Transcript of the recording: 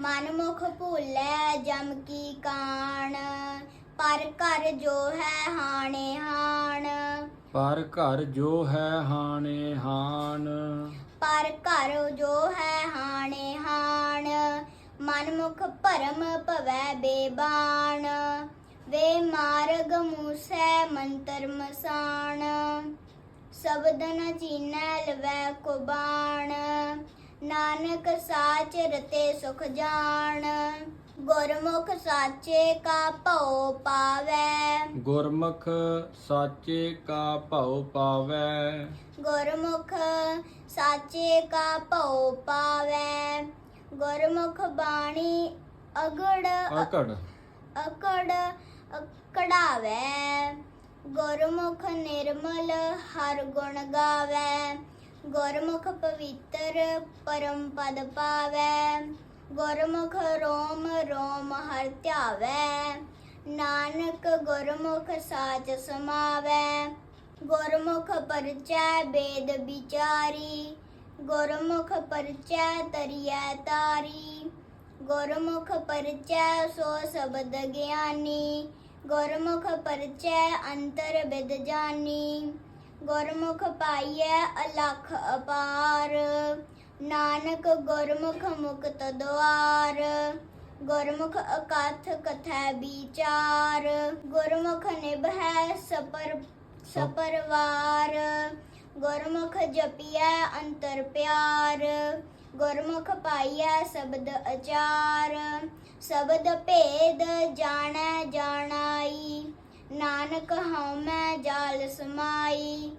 ਮਨ ਮੁਖ ਭੁੱਲੈ ਜਮ ਕੀ ਕਾਣ ਪਰ ਘਰ ਜੋ ਹੈ ਹਾਣੇ ਹਾਣ। ਪਰ ਘਰ ਜੋ ਹੈ ਹਾਣੇ ਹਾਨ ਪਰ ਘਰ ਜੋ ਹੈ ਹਾਣੇ ਹਾਣ ਮਨ ਮੁਖ ਭਰਮ ਭਵੈ ਬੇਬਾਨ ਵੇ ਮਾਰਗ ਮੂਸੈ ਮੰਤਰ ਮਸਾਣ ਸ਼ਬਦ ਨ ਚੀਨੈ ਲਵੈ ਕੁਬਾਣ। ਨਾਨਕ ਸਾਚ ਰਤੇ ਸੁਖ ਜਾਣ ਗੁਰਮੁਖ ਸਾਚੇ ਕਾ ਭਉ ਪਾਵੈ। ਗੁਰਮੁਖ ਸਾਚੇ ਕਾ ਭਉ ਪਾਵੈ। ਗੁਰਮੁਖ ਸਾਚੇ ਕਾ ਭਉ ਪਾਵੈ। ਗੁਰਮੁਖ ਬਾਣੀ ਅਗੜ ਅਕੜ। ਅਕੜ ਕੜਾਵੈ ਗੁਰਮੁਖ ਨਿਰਮਲ ਹਰ ਗੁਣ ਗਾਵੈ। ਗੁਰਮੁਖ ਪਵਿੱਤਰ ਪਰਮ ਪਦ ਪਾਵੈ। ਗੁਰਮੁਖ ਰੋਮ ਰੋਮ ਹਰ ਧਿਆਵੈ। ਨਾਨਕ ਗੁਰਮੁਖ ਸਾਚ ਸਮਾਵੈ। ਗੁਰਮੁਖ ਪਰਚੈ ਬੇਦ ਵਿਚਾਰੀ। ਗੁਰਮੁਖ ਪਰਚੈ ਤਰੀਐ ਤਾਰੀ। ਗੁਰਮੁਖ ਪਰਚੈ ਸੋ ਸ਼ਬਦ ਗਿਆਨੀ। ਗੁਰਮੁਖ ਪਰਚੈ ਅੰਤਰ ਬਿਦ ਜਾਨੀ। ਗੁਰਮੁਖ ਪਾਈਐ ਅਲਖ ਅਪਾਰ। ਨਾਨਕ ਗੁਰਮੁਖ ਮੁਕਤ ਦੁਆਰ। ਗੁਰਮੁਖ ਅਕਥ ਕਥੈ ਵਿਚਾਰ। ਗੁਰਮੁਖ ਨਿਭੈ ਸਪਰ ਸਪਰਵਾਰ। ਗੁਰਮੁਖ ਜਪੀਐ ਅੰਤਰ ਪਿਆਰ। ਗੁਰਮੁਖ ਪਾਈਐ ਸ਼ਬਦ ਅਚਾਰ। ਸ਼ਬਦ ਭੇਦ ਜਾਣੈ ਜਾਣਾਈ। ਨਾਨਕ ਹਉ ਮੈਂ ਜਾਲ ਸਮਾਈ।